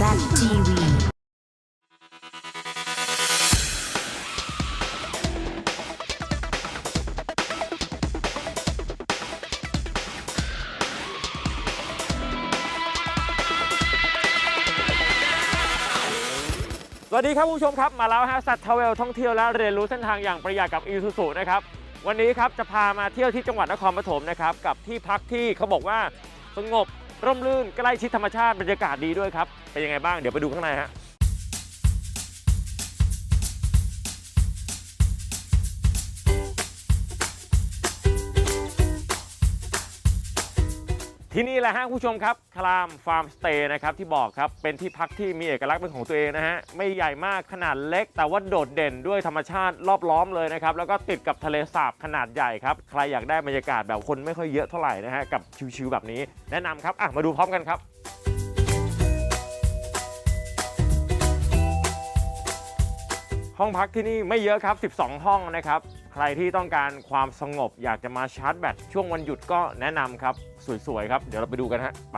ZTV สวัสดีครับคุณผู้ชมครับ มาแล้วฮะสัตว์ทวเวลท่องเที่ยวและเรียนรู้เส้นทางอย่างประหยัดกับอีซูซูนะครับ วันนี้ครับจะพามาเที่ยวที่จังหวัดนครปฐมนะครับ กับที่พักที่เขาบอกว่าสงบ ร่มรื่นใกล้ชิดธรรมชาติบรรยากาศดีด้วยครับเป็นยังไงบ้างเดี๋ยวไปดูข้างในฮะ ที่นี่แหละฮะผู้ชมครับคลามฟาร์มสเตย์นะครับที่บอกครับเป็นที่พักที่มีเอกลักษณ์เป็นของตัวเองนะฮะไม่ใหญ่มากขนาดเล็ก แต่ว่าโดดเด่นด้วยธรรมชาติรอบล้อมเลยนะครับแล้วก็ติดกับทะเลสาบขนาดใหญ่ครับใครอยากได้บรรยากาศแบบคนไม่ค่อยเยอะเท่าไหร่นะฮะกับชิวๆแบบนี้แนะนำครับอะมาดูพร้อมกันครับ ห้องพักที่นี่ไม่เยอะครับ 12 ห้องนะครับ ใครที่ต้องการความสงบอยากจะมาชาร์จแบตช่วงวันหยุดก็แนะนำครับ สวยๆครับ เดี๋ยวเราไปดูกันฮะไป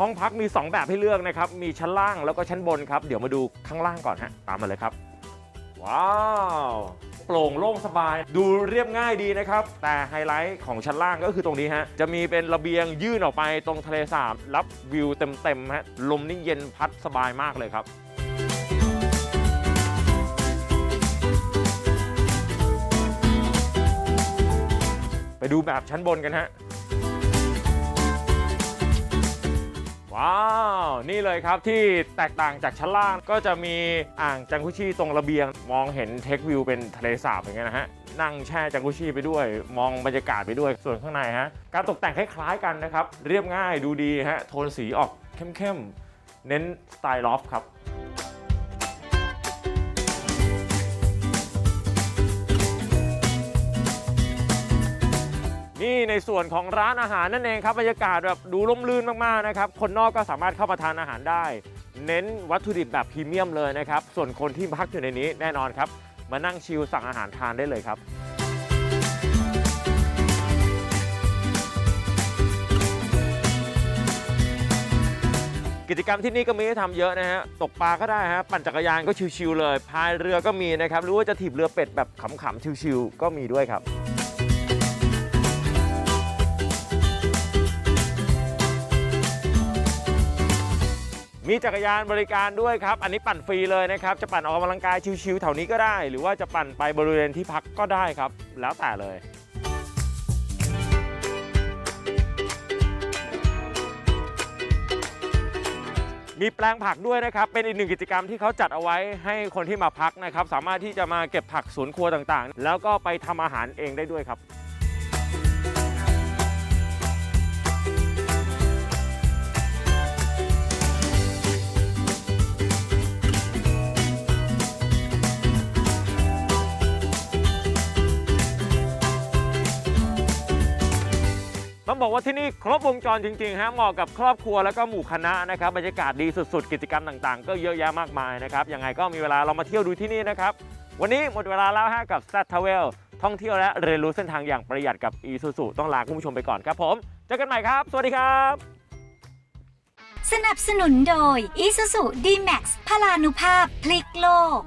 ห้องพักมี 2 แบบให้เลือกนะครับ มีชั้นล่างแล้วก็ชั้นบนครับ เดี๋ยวมาดูข้างล่างก่อนฮะ ตามมาเลยครับ ว้าว โปร่งโล่งสบาย ดูเรียบง่ายดีนะครับ แต่ไฮไลท์ของชั้นล่างก็คือตรงนี้ฮะ จะมีเป็นระเบียงยื่นออกไปตรงทะเลสาบ รับวิวเต็มๆฮะ ลมนี่เย็นพัดสบายมากเลยครับไปดูแบบชั้นบนกันฮะ ว้าว นี่เลยครับที่แตกต่างจากชั้นล่างก็จะมีอ่างจังกุชีตรงระเบียง มองเห็นเทควิวเป็นทะเลสาบอย่างเงี้ยนะฮะนั่งแช่จังกุชีไปด้วย มองบรรยากาศไปด้วยส่วนข้างในฮะการตกแต่งคล้ายๆกันนะครับ เรียบง่ายดูดีฮะโทนสีออกเข้มๆเน้นสไตล์ลอฟครับ นี่ในส่วนของร้านอาหารนั่นเองครับบรรยากาศแบบดูร่มรื่นมากๆนะครับคนนอกก็สามารถเข้ามาทานอาหารได้ เน้นวัตถุดิบแบบพรีเมียมเลยนะครับ ส่วนคนที่พักอยู่ในนี้แน่นอนครับ มานั่งชิลสั่งอาหารทานได้เลยครับ กิจกรรมที่นี่ก็มีให้ทำเยอะนะฮะตกปลาก็ได้ฮะปั่นจักรยานก็ชิวๆเลยพายเรือก็มีนะครับหรือว่าจะถีบเรือเป็ดแบบขำๆชิวๆก็มีด้วยครับ มีจักรยานบริการด้วยครับ อันนี้ปั่นฟรีเลยนะครับ จะปั่นออกกำลังกายชิวๆแถวนี้ก็ได้ หรือว่าจะปั่นไปบริเวณที่พักก็ได้ครับ แล้วแต่เลยมีแปลงผักด้วยนะครับ เป็นอีกหนึ่งกิจกรรมที่เขาจัดเอาไว้ให้คนที่มาพักนะครับ สามารถที่จะมาเก็บผักสวนครัวต่างๆ แล้วก็ไปทำอาหารเองได้ด้วยครับ ต้องบอกว่าที่นี่ครบวงจรจริงๆฮะเหมาะกับครอบครัวแล้วก็หมู่คณะนะครับบรรยากาศดีสุดๆ กิจกรรมต่างๆ ก็เยอะแยะมากมายนะครับยังไงก็มีเวลาเรามาเที่ยวดูที่นี่นะครับวันนี้หมดเวลาแล้วฮะกับ s ซ t t r a v e l ท่องเที่ยวและเรียนรู้เส้นทางอย่างประหยัดกับ e s u s u ต้องลาคุณผู้ชมไปก่อนครับผมเจอกันใหม่ครับ สวัสดีครับ สนับสนุนโดย Isuzu D-Max พลานุภาพพลิกโลก